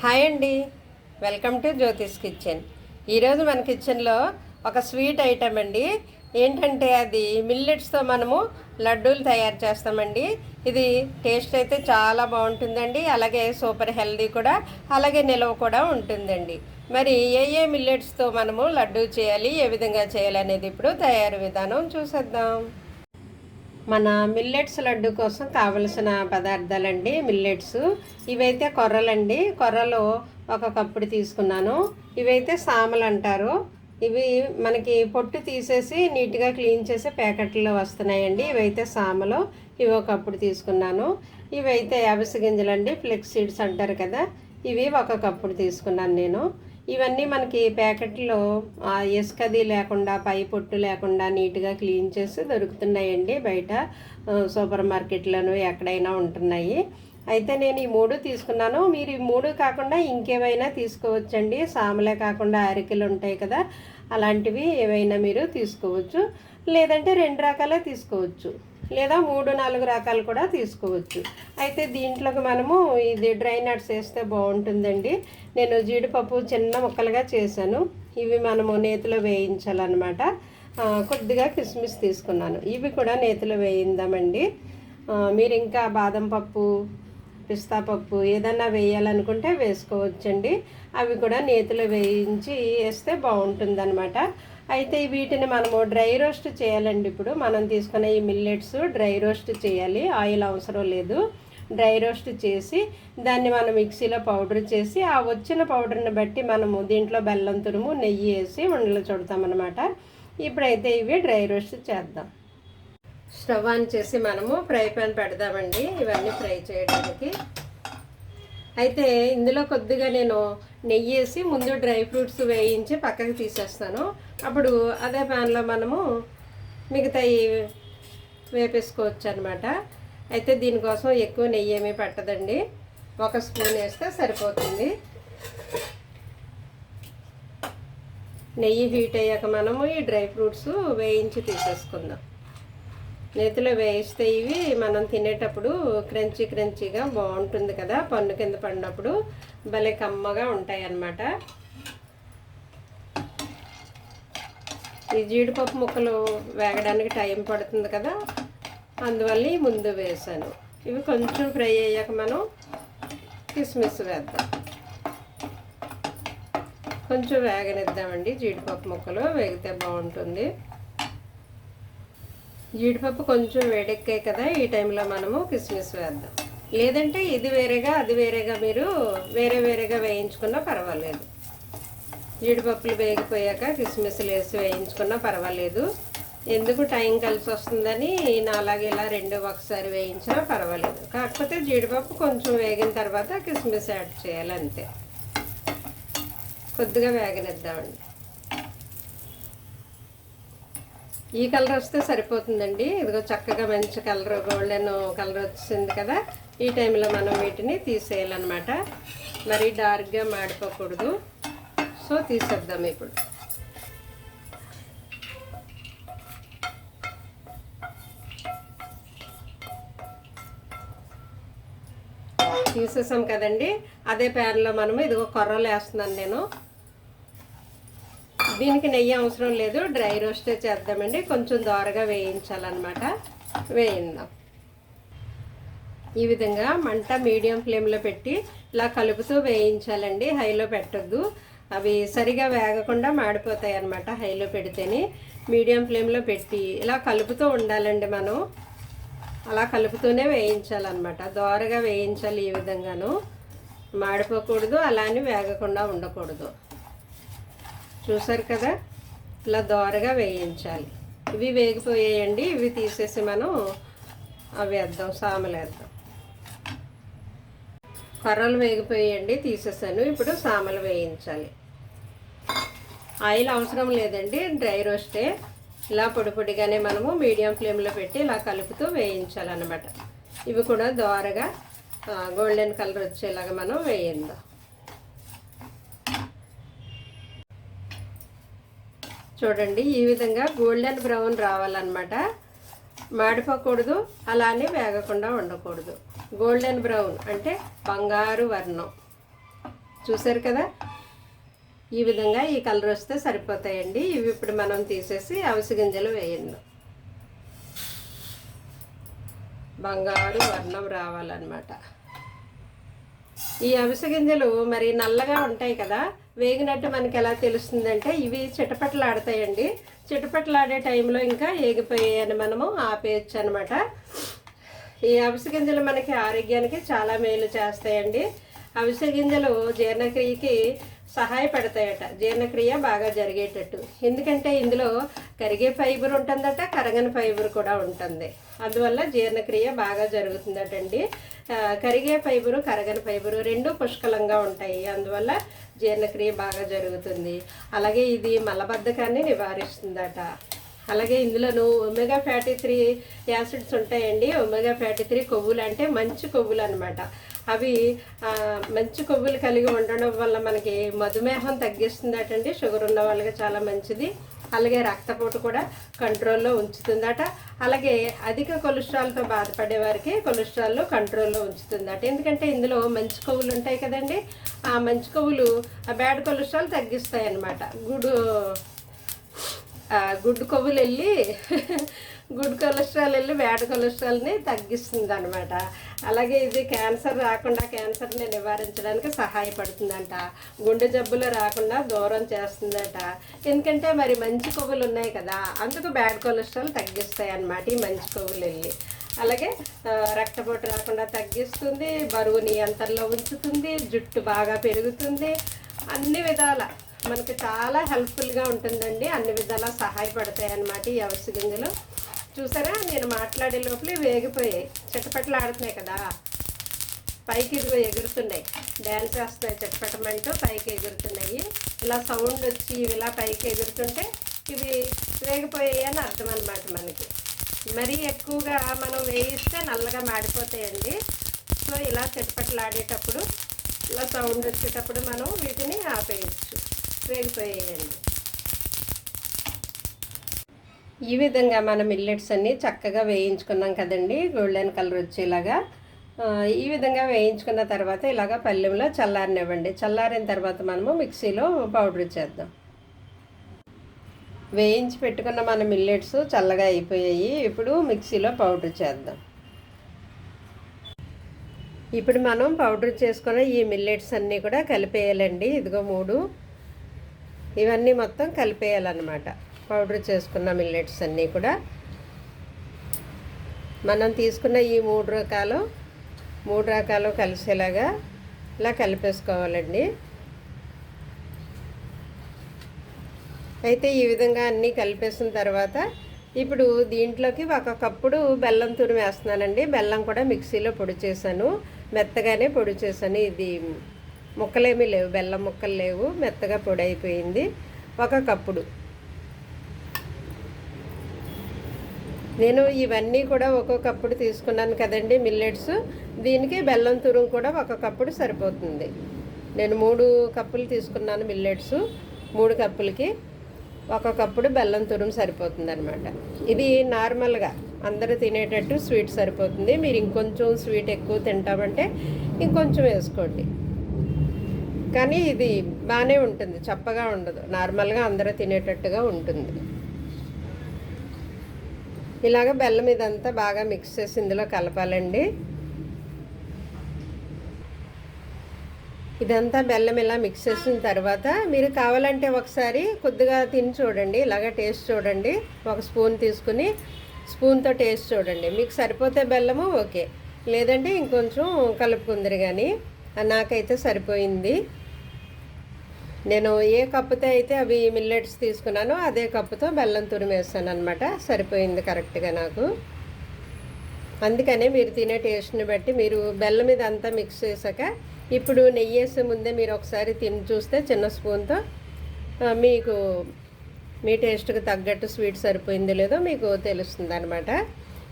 Hi అండి. Welcome to Jyothish kitchen. ఈరోజు మన కిచెన్లో ఒక స్వీట్ ఐటమ్ అండి. ఏంటంటే అది మిల్లెట్స్తో మనము లడ్డూలు తయారు చేస్తామండి. ఇది టేస్ట్ అయితే చాలా బాగుంటుందండి. అలాగే సూపర్ హెల్దీ కూడా అలాగే నిల్వ కూడా ఉంటుందండి. మరి ఏ ఏ మిల్లెట్స్తో మనము లడ్డూ చేయాలి ఏ విధంగా చేయాలి అనేది ఇప్పుడు తయారు విధానం చూసేద్దాం. మన మిల్లెట్స్ లడ్డు కోసం కావలసిన పదార్థాలండి మిల్లెట్స్. ఇవైతే కొర్రలండి. కొర్రలు ఒక కప్పుడు తీసుకున్నాను. ఇవైతే సామలు అంటారు ఇవి మనకి పొట్టు తీసేసి నీట్గా క్లీన్ చేసి ప్యాకెట్లో వస్తున్నాయండి. ఇవైతే సామలు. ఇవి ఒక కప్పుడు తీసుకున్నాను. ఇవైతే అవిసె గింజలండి. ఫ్లెక్స్ సీడ్స్ అంటారు కదా. ఇవి ఒక కప్పుడు తీసుకున్నాను నేను. ఇవన్నీ మనకి ప్యాకెట్లో ఆ, ఇసుకది లేకుండా పై పొట్టు లేకుండా నీట్గా క్లీన్ చేసి దొరుకుతున్నాయండి బయట సూపర్ మార్కెట్లను ఎక్కడైనా ఉంటున్నాయి. అయితే నేను ఈ మూడు తీసుకున్నాను. మీరు ఈ మూడు కాకుండా ఇంకేవైనా తీసుకోవచ్చండి? సామలే కాకుండా అరికెలు ఉంటాయి కదా అలాంటివి ఏవైనా మీరు తీసుకోవచ్చు. లేదంటే రెండు రకాలే తీసుకోవచ్చు. లేదా మూడు నాలుగు రకాలు కూడా తీసుకోవచ్చు. అయితే దీంట్లోకి మనము ఇది డ్రై నట్స్ వేస్తే బాగుంటుందండి. నేను జీడిపప్పు చిన్న ముక్కలుగా చేశాను. ఇవి మనము నేతిలో వేయించాలన్నమాట. కొద్దిగా కిస్మిస్ తీసుకున్నాను. ఇవి కూడా నేతిలో వేయిందామండి మీరు ఇంకా బాదం పప్పు పిస్తా పప్పు ఏదన్నా వేయాలనుకుంటే వేసుకోవచ్చండి. అవి కూడా నేతిలో వేయించి వేస్తే బాగుంటుందన్నమాట. అయితే వీటిని మనము డ్రై రోస్ట్ చేయాలండి ఇప్పుడు. మనం తీసుకున్న ఈ మిల్లెట్స్ డ్రై రోస్ట్ చేయాలి. ఆయిల్ అవసరం లేదు. డ్రై రోస్ట్ చేసి దాన్ని మనం మిక్సీలో పౌడర్ చేసి ఆ వచ్చిన పౌడర్ని బట్టి మనము దీంట్లో బెల్లం తురుము నెయ్యి వేసి ఉండలు చూడతామన్నమాట. ఇప్పుడైతే ఇవి డ్రై రోస్ట్ చేద్దాం. స్టవ్ ఆన్ చేసి మనము ఫ్రై పాన్ పెడదామండి. ఇవన్నీ ఫ్రై చేయడానికి. అయితే ఇందులో కొద్దిగా నేను నెయ్యి వేసి ముందు డ్రై ఫ్రూట్స్ వేయించి పక్కకి తీసేస్తాను. అప్పుడు అదే ప్యాన్లో మనము మిగతాయి వేపేసుకోవచ్చు అనమాట అయితే దీనికోసం ఎక్కువ నెయ్యి ఏమీ పట్టదండి. ఒక స్పూన్ వేస్తే సరిపోతుంది. నెయ్యి హీట్ అయ్యాక మనము ఈ డ్రై ఫ్రూట్స్ వేయించి తీసేసుకుందాం. నేతిలో వేయిస్తే ఇవి మనం తినేటప్పుడు క్రంచీ క్రంచీగా బాగుంటుంది కదా పన్ను కింద పడినప్పుడు భలే కమ్మగా ఉంటాయి అన్నమాట ఈ జీడిపప్పు ముక్కలు వేగడానికి టైం పడుతుంది కదా. అందువల్ల ముందు వేసాను. ఇవి కొంచెం ఫ్రై అయ్యాక మనం కిస్మిస్ వేద్దాం. కొంచెం వేగనిద్దామండి జీడిపప్పు ముక్కలు. వేగితే బాగుంటుంది. జీడిపప్పు కొంచెం వేడెక్కాయి కదా ఈ టైంలో మనము కిస్మిస్ వేద్దాం. లేదంటే ఇది వేరేగా అది వేరేగా మీరు వేరే వేరేగా వేయించుకున్నా పర్వాలేదు. జీడిపప్పులు వేగిపోయాక కిస్మిస్లు వేసి వేయించుకున్నా పర్వాలేదు. ఎందుకు టైం కలిసి వస్తుందని నా అలాగే ఇలా రెండు ఒకసారి వేయించినా పర్వాలేదు. కాకపోతే జీడిపప్పు కొంచెం వేగిన తర్వాత కిస్మిస్ యాడ్ చేయాలి అంతే. కొద్దిగా వేగనిద్దామండి. ఈ కలర్ వస్తే సరిపోతుందండి. ఇదిగో చక్కగా మంచి కలర్ గోల్డెన్ కలర్ వచ్చింది కదా. ఈ టైంలో మనం వీటిని తీసేయాలన్నమాట. మరి డార్క్గా మాడిపోకూడదు. సో తీసేద్దాం ఇప్పుడు. తీసేసాం కదండి. అదే ప్యాన్లో మనము ఇదిగో కొర్రలు వేస్తున్నాను నేను. దీనికి నెయ్యి అవసరం లేదు. డ్రై రోస్టే చేద్దామండి. కొంచెం దోరగా వేయించాలన్నమాట. వేయిందాం. ఈ విధంగా మంట మీడియం ఫ్లేమ్లో పెట్టి ఇలా కలుపుతూ వేయించాలండి. హైలో పెట్టద్దు. అవి సరిగా వేగకుండా మాడిపోతాయి అన్నమాట హైలో పెడితేనే. మీడియం ఫ్లేమ్లో పెట్టి ఇలా కలుపుతూ ఉండాలండి మనం. అలా కలుపుతూనే వేయించాలన్నమాట. దోరగా వేయించాలి ఈ విధంగాను. మాడిపోకూడదు అలానే వేగకుండా ఉండకూడదు. చూసారు కదా? ఇలా దోరగా వేయించాలి. ఇవి వేగిపోయాయండి ఇవి తీసేసి మనం అవి వేద్దాం సామలు వేద్దాం. కర్రలు వేగిపోయండి తీసేసాను. ఇప్పుడు సామలు వేయించాలి. ఆయిల్ అవసరం లేదండి డ్రై రోస్టే. ఇలా పొడి పొడిగానే మనము మీడియం ఫ్లేమ్లో పెట్టి ఇలా కలుపుతూ వేయించాలన్నమాట. ఇవి కూడా దోరగా గోల్డెన్ కలర్ వచ్చేలాగా మనం వేయిందాం చూడండి ఈ విధంగా గోల్డెన్ బ్రౌన్ రావాలన్నమాట. మాడిపోకూడదు అలానే వేగకుండా ఉండకూడదు. గోల్డెన్ బ్రౌన్ అంటే బంగారు వర్ణం. చూసారు కదా? ఈ విధంగా ఈ కలర్ వస్తే సరిపోతాయండి. ఇవి ఇప్పుడు మనం తీసేసి అవిసె గింజలు వేయండి. బంగారు వర్ణం రావాలన్నమాట. ఈ అవిసె గింజలు మరి నల్లగా ఉంటాయి కదా? వేగినట్టు మనకి ఎలా తెలుస్తుందంటే ఇవి చిటపట్లాడతాయండి. చిటపటలాడే టైంలో ఇంకా ఏగిపోయాయని మనము ఆపేయచ్చు అనమాట ఈ అవిసె గింజలు మనకి ఆరోగ్యానికి చాలా మేలు చేస్తాయండి. అవిసె గింజలు జీర్ణక్రియకి సహాయపడతాయట. జీర్ణక్రియ బాగా జరిగేటట్టు. ఎందుకంటే ఇందులో కరిగే ఫైబర్ ఉంటుందట కరగని ఫైబర్ కూడా ఉంటుంది. అందువల్ల జీర్ణక్రియ బాగా జరుగుతుందటండి. కరిగే ఫైబరు కరగని ఫైబరు రెండు పుష్కలంగా ఉంటాయి. అందువల్ల జీర్ణక్రియ బాగా జరుగుతుంది. అలాగే ఇది మలబద్ధకాన్ని నివారిస్తుందట. అలాగే ఇందులోను ఒమెగా ఫ్యాటీ త్రీ యాసిడ్స్ ఉంటాయండి. ఒమెగా ఫ్యాటీ త్రీ కొవ్వులు అంటే మంచి కొవ్వులు అనమాట అవి మంచి కొవ్వులు కలిగి ఉండడం వల్ల మనకి మధుమేహం తగ్గిస్తుందటండి. షుగర్ ఉన్న వాళ్ళకి చాలా మంచిది. అలాగే రక్తపోటు కూడా కంట్రోల్లో ఉంచుతుందట. అలాగే అధిక కొలెస్ట్రాల్తో బాధపడే వారికి కొలెస్ట్రాల్ కంట్రోల్లో ఉంచుతుందట. ఎందుకంటే ఇందులో మంచి కొవ్వులు ఉంటాయి కదండి. ఆ మంచి కొవ్వులు ఆ బ్యాడ్ కొలెస్ట్రాల్ తగ్గిస్తాయి అన్నమాట గుడ్ గుడ్ కొవ్వులు వెళ్ళి గుడ్ కొలెస్ట్రాల్ వెళ్ళి బ్యాడ్ కొలెస్ట్రాల్ని తగ్గిస్తుంది అనమాట అలాగే ఇది క్యాన్సర్ రాకుండా క్యాన్సర్ని నివారించడానికి సహాయపడుతుందంట. గుండె జబ్బులు రాకుండా దూరం చేస్తుందట. ఎందుకంటే మరి మంచి కొవ్వులు ఉన్నాయి కదా అందుకు బ్యాడ్ కొలెస్ట్రాల్ తగ్గిస్తాయి అన్నమాట ఈ మంచి కొవ్వులు వెళ్ళి అలాగే రక్తపోటు రాకుండా తగ్గిస్తుంది బరువు నియంత్రణలో ఉంచుతుంది జుట్టు బాగా పెరుగుతుంది అన్ని విధాల. మనకి చాలా హెల్ప్ఫుల్గా ఉంటుందండి. అన్ని విధాలా సహాయపడతాయి అన్నమాట ఈ అవిసె గింజలు. చూసారా? నేను మాట్లాడే లోపలే వేగిపోయాయి. చిట్టపట్లు ఆడుతున్నాయి కదా. పైకి ఇదిగో ఎగురుతున్నాయి. డ్యాన్స్ చేస్తున్నాయి చిటపటమంటూ పైకి ఎగురుతున్నాయి. ఇలా సౌండ్ వచ్చి ఇవి ఇలా పైకి ఎగురుతుంటే ఇవి వేగిపోయాయి అని అర్థం అనమాట మనకి. మరీ ఎక్కువగా మనం వేయిస్తే నల్లగా మాడిపోతాయండి. సో ఇలా చిట్టపట్లు ఆడేటప్పుడు ఇలా సౌండ్ వచ్చేటప్పుడు మనం వీటిని ఆపేయచ్చు. వేగిపోయాయండి ఈ విధంగా మన మిల్లెట్స్ అన్ని చక్కగా వేయించుకున్నాం కదండి గోల్డెన్ కలర్ వచ్చేలాగా. ఈ విధంగా వేయించుకున్న తర్వాత ఇలాగ పల్లెంలో చల్లారనివ్వండి. చల్లారిన తర్వాత మనము మిక్సీలో పౌడర్ చేద్దాం. వేయించి పెట్టుకున్న మన మిల్లెట్స్ చల్లగా అయిపోయాయి. ఇప్పుడు మిక్సీలో పౌడర్ చేద్దాం. ఇప్పుడు మనం పౌడర్ చేసుకున్న ఈ మిల్లెట్స్ అన్నీ కూడా కలిపేయాలండి. ఇదిగో మూడు. ఇవన్నీ మొత్తం కలిపేయాలన్నమాట. పౌడర్ చేసుకున్న మిల్లెట్స్ అన్నీ కూడా. మనం తీసుకున్న ఈ మూడు రకాలు మూడు రకాలు కలిసేలాగా ఇలా కలిపేసుకోవాలండి. అయితే ఈ విధంగా అన్నీ కలిపేసిన తర్వాత ఇప్పుడు దీంట్లోకి ఒక కప్పుడు బెల్లం తురిమి వేస్తున్నానండి. బెల్లం కూడా మిక్సీలో పొడి చేశాను. మెత్తగానే పొడి చేశాను. ఇది ముక్కలేమీ లేవు బెల్లం ముక్కలు లేవు మెత్తగా పొడి అయిపోయింది. ఒక కప్పుడు. నేను ఇవన్నీ కూడా ఒక్కొక్క కప్పుడు తీసుకున్నాను కదండి మిల్లెట్స్. దీనికి బెల్లం తురుము కూడా ఒక కప్పుడు సరిపోతుంది. నేను మూడు కప్పులు తీసుకున్నాను మిల్లెట్స్ మూడు కప్పులకి. ఒక కప్పుడు బెల్లం తురుము సరిపోతుంది అనమాట ఇది నార్మల్గా అందరూ తినేటట్టు స్వీట్ సరిపోతుంది. మీరు ఇంకొంచెం స్వీట్ ఎక్కువ తింటామంటే ఇంకొంచెం వేసుకోండి. కానీ ఇది బాగానే ఉంటుంది చప్పగా ఉండదు. నార్మల్గా అందరూ తినేటట్టుగా ఉంటుంది. ఇలాగ బెల్లం ఇదంతా బాగా మిక్స్ చేసి ఇందులో కలపాలండి. ఇదంతా బెల్లం ఇలా మిక్స్ చేసిన తర్వాత మీరు కావాలంటే ఒకసారి కొద్దిగా తిని చూడండి ఇలాగ టేస్ట్ చూడండి. ఒక స్పూన్ తీసుకుని స్పూన్తో టేస్ట్ చూడండి. మీకు సరిపోతే బెల్లము ఓకే లేదంటే ఇంకొంచెం కలుపుకుందరు కానీ నాకైతే సరిపోయింది. నేను ఏ కప్పుతో అయితే అవి మిల్లెట్స్ తీసుకున్నానో అదే కప్పుతో బెల్లం తురిమేస్తాను అనమాట సరిపోయింది కరెక్ట్గా నాకు. అందుకనే మీరు తినే టేస్ట్ని బట్టి మీరు బెల్లం మీద అంతా మిక్స్ చేశాక ఇప్పుడు నెయ్యి వేసే ముందే మీరు ఒకసారి తిని చూస్తే చిన్న స్పూన్తో మీకు మీ టేస్ట్కి తగ్గట్టు స్వీట్ సరిపోయిందో లేదో మీకు తెలుస్తుంది అనమాట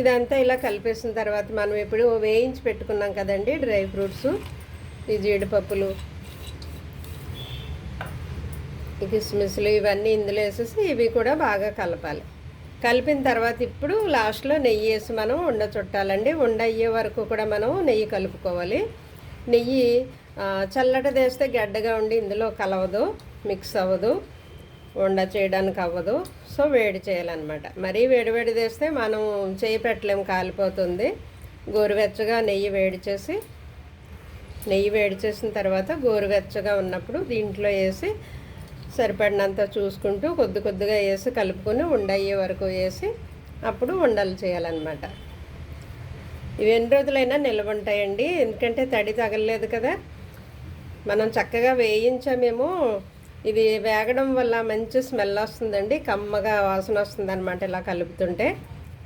ఇదంతా ఇలా కలిపేసిన తర్వాత మనం ఇప్పుడు వేయించి పెట్టుకున్నాం కదండి డ్రై ఫ్రూట్స్. ఈ జీడిపప్పులు ఈ కిస్మిస్లు ఇవన్నీ ఇందులో వేసేసి ఇవి కూడా బాగా కలపాలి. కలిపిన తర్వాత ఇప్పుడు లాస్ట్లో నెయ్యి వేసి మనం ఉండ చుట్టాలండి. ఉండ అయ్యే వరకు కూడా మనం నెయ్యి కలుపుకోవాలి. నెయ్యి చల్లట వేస్తే గడ్డగా ఉండి ఇందులో కలవదు మిక్స్ అవ్వదు వండ చేయడానికి అవ్వదు. సో వేడి చేయాలన్నమాట. మరీ వేడి వేడి చేస్తే మనం చేయి పెట్టలేం కాలిపోతుంది. గోరువెచ్చగా నెయ్యి వేడి చేసి నెయ్యి వేడి చేసిన తర్వాత గోరువెచ్చగా ఉన్నప్పుడు దీంట్లో వేసి సరిపడినంత చూసుకుంటూ కొద్ది కొద్దిగా వేసి కలుపుకొని ఉండయ్యే వరకు వేసి అప్పుడు ఉండలు చేయాలన్నమాట. ఇవి ఎన్ని రోజులైనా నిల్వ ఉంటాయండి. ఎందుకంటే తడి తగలలేదు కదా. మనం చక్కగా వేయించామేమో. ఇది వేగడం వల్ల మంచి స్మెల్ వస్తుందండి. కమ్మగా వాసన వస్తుంది అనమాట ఇలా కలుపుతుంటే.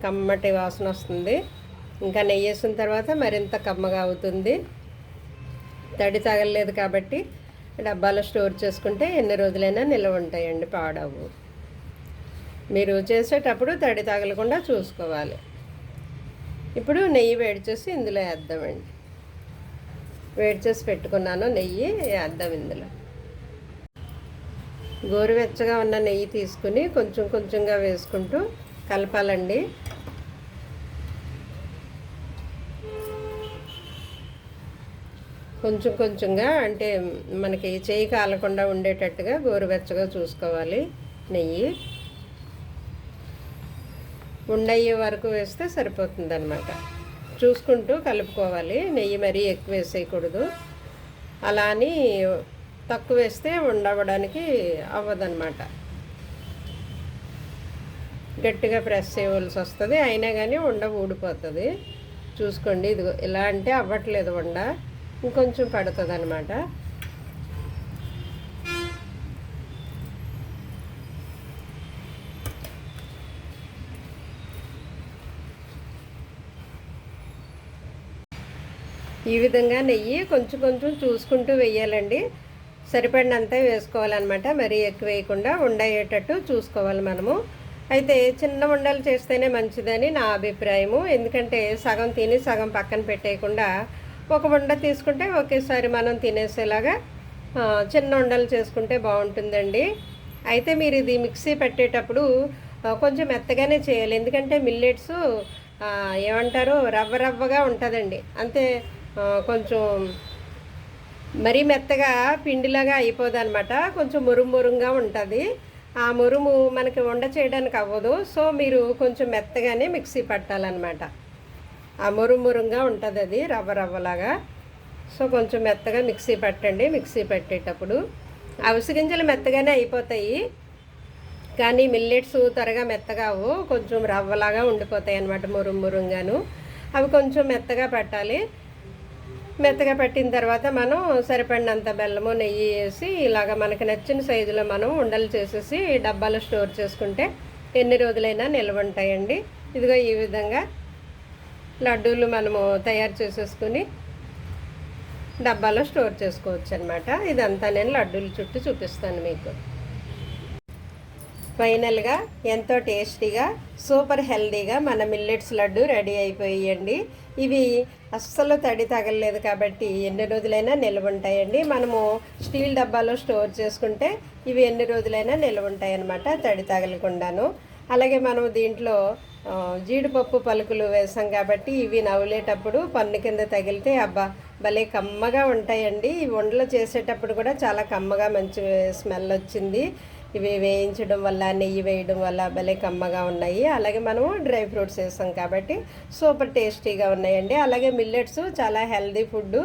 కమ్మటి వాసన వస్తుంది. ఇంకా నెయ్యి వేసిన తర్వాత మరింత కమ్మగా అవుతుంది. తడి తగలలేదు కాబట్టి డబ్బాలో స్టోర్ చేసుకుంటే ఎన్ని రోజులైనా నిల్వ ఉంటాయండి పాడవు. మీరు చేసేటప్పుడు తడి తగలకుండా చూసుకోవాలి. ఇప్పుడు నెయ్యి వేడి చేసి ఇందులో వేద్దామండి. వేడి చేసి పెట్టుకున్నాను నెయ్యి వేద్దాం ఇందులో. గోరువెచ్చగా ఉన్న నెయ్యి తీసుకుని కొంచెం కొంచెంగా వేసుకుంటూ కలపాలండి. కొంచెం కొంచెంగా అంటే మనకి చేయి కాలకుండా ఉండేటట్టుగా గోరువెచ్చగా చూసుకోవాలి నెయ్యి. ఉండయ్యే వరకు వేస్తే సరిపోతుంది అనమాట చూసుకుంటూ కలుపుకోవాలి. నెయ్యి మరీ ఎక్కువ వేసేయకూడదు. అలా అని తక్కువ వేస్తే ఉండవడానికి అవ్వదన్నమాట. గట్టిగా ప్రెస్ చేయవలసి వస్తుంది. అయినా కానీ ఉండ ఊడిపోతుంది. చూసుకోండి. ఇదిగో ఇలా అంటే అవ్వట్లేదు ఉండ ఇంకొంచెం పడుతుంది అనమాట ఈ విధంగా నెయ్యి కొంచెం కొంచెం చూసుకుంటూ వేయాలండి. సరిపడినంత వేసుకోవాలన్నమాట. మరీ ఎక్కువ వేయకుండా ఉండయ్యేటట్టు చూసుకోవాలి మనము. అయితే చిన్న ఉండలు చేస్తేనే మంచిదని నా అభిప్రాయము. ఎందుకంటే సగం తిని సగం పక్కన పెట్టేయకుండా ఒక ఉండ తీసుకుంటే ఒకేసారి మనం తినేసేలాగా చిన్న ఉండలు చేసుకుంటే బాగుంటుందండి. అయితే మీరు ఇది మిక్సీ పెట్టేటప్పుడు కొంచెం మెత్తగానే చేయాలి. ఎందుకంటే మిల్లెట్స్ ఏమంటారు రవ్వ రవ్వగా ఉంటుందండి. అంతే కొంచెం మరీ మెత్తగా పిండిలాగా అయిపోదు అనమాట కొంచెం మురుమురుగా మురుంగా ఉంటుంది. ఆ మురుము మనకి వండ చేయడానికి అవ్వదు. సో మీరు కొంచెం మెత్తగానే మిక్సీ పట్టాలన్నమాట. ఆ మురుంగా ఉంటుంది అది రవ్వ రవ్వలాగా. సో కొంచెం మెత్తగా మిక్సీ పట్టండి. మిక్సీ పెట్టేటప్పుడు అవిసి గింజలు మెత్తగానే అయిపోతాయి. కానీ మిల్లెట్స్ త్వరగా మెత్తగా అవ్వు కొంచెం రవ్వలాగా ఉండిపోతాయి అన్నమాట మురుమురుగాను. అవి కొంచెం మెత్తగా పెట్టాలి. మెత్తగా పెట్టిన తర్వాత మనం సరిపడినంత బెల్లము నెయ్యి వేసి ఇలాగ మనకు నచ్చిన సైజులో మనం ఉండలు చేసేసి డబ్బాలో స్టోర్ చేసుకుంటే ఎన్ని రోజులైనా నిల్వ ఉంటాయండి. ఇదిగో ఈ విధంగా లడ్డూలు మనము తయారు చేసేసుకుని డబ్బాలో స్టోర్ చేసుకోవచ్చు అనమాట ఇదంతా నేను లడ్డూల చుట్టూ చూపిస్తాను మీకు. ఫైనల్గా ఎంతో టేస్టీగా సూపర్ హెల్దీగా మన మిల్లెట్స్ లడ్డు రెడీ అయిపోయాయండి. ఇవి అస్సలు తడి తగలలేదు కాబట్టి ఎన్ని రోజులైనా నిల్వ ఉంటాయండి. మనము స్టీల్ డబ్బాలో స్టోర్ చేసుకుంటే ఇవి ఎన్ని రోజులైనా నిల్వ ఉంటాయి అన్నమాట తడి తగలకుండాను. అలాగే మనం దీంట్లో జీడిపప్పు పలుకులు వేసాం కాబట్టి ఇవి నవ్వులేటప్పుడు పన్ను కింద తగిలితే అబ్బా భలే కమ్మగా ఉంటాయండి. ఈ చేసేటప్పుడు కూడా చాలా కమ్మగా మంచి స్మెల్ వచ్చింది. ఇవి వేయించడం వల్ల నెయ్యి వేయడం వల్ల భలే కమ్మగా ఉన్నాయి. అలాగే మనము డ్రై ఫ్రూట్స్ వేసాం కాబట్టి సూపర్ టేస్టీగా ఉన్నాయండి. అలాగే మిల్లెట్స్ చాలా హెల్దీ ఫుడ్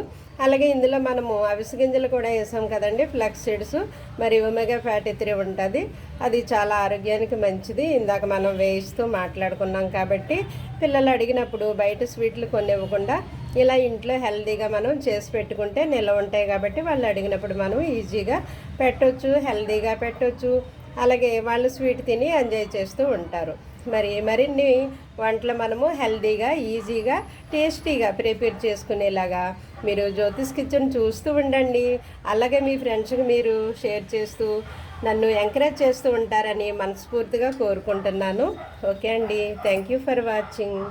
అలాగే ఇందులో మనము అవిసి గింజలు కూడా వేసాం కదండి ఫ్లక్స్ సీడ్స్. మరి ఒమేగా ఫ్యాటీ త్రీ ఉంటుంది. అది చాలా ఆరోగ్యానికి మంచిది. ఇందాక మనం వేయిస్తూ మాట్లాడుకున్నాం కాబట్టి పిల్లలు అడిగినప్పుడు బయట స్వీట్లు కొన్ని ఇవ్వకుండా ఇలా ఇంట్లో హెల్తీగా మనం చేసి పెట్టుకుంటే నిల్వ ఉంటాయి కాబట్టి వాళ్ళు అడిగినప్పుడు మనం ఈజీగా పెట్టొచ్చు హెల్దీగా పెట్టొచ్చు. అలాగే వాళ్ళు స్వీట్ తిని ఎంజాయ్ చేస్తూ ఉంటారు. మరి మరిన్ని వంటలు మనము హెల్తీగా ఈజీగా టేస్టీగా ప్రిపేర్ చేసుకునేలాగా మీరు జ్యోతిష్ కిచెన్ చూస్తూ ఉండండి. అలాగే మీ ఫ్రెండ్స్కి మీరు షేర్ చేస్తూ నన్ను ఎంకరేజ్ చేస్తూ ఉంటారని మనస్ఫూర్తిగా కోరుకుంటున్నాను. ఓకే అండి. Thank you for watching.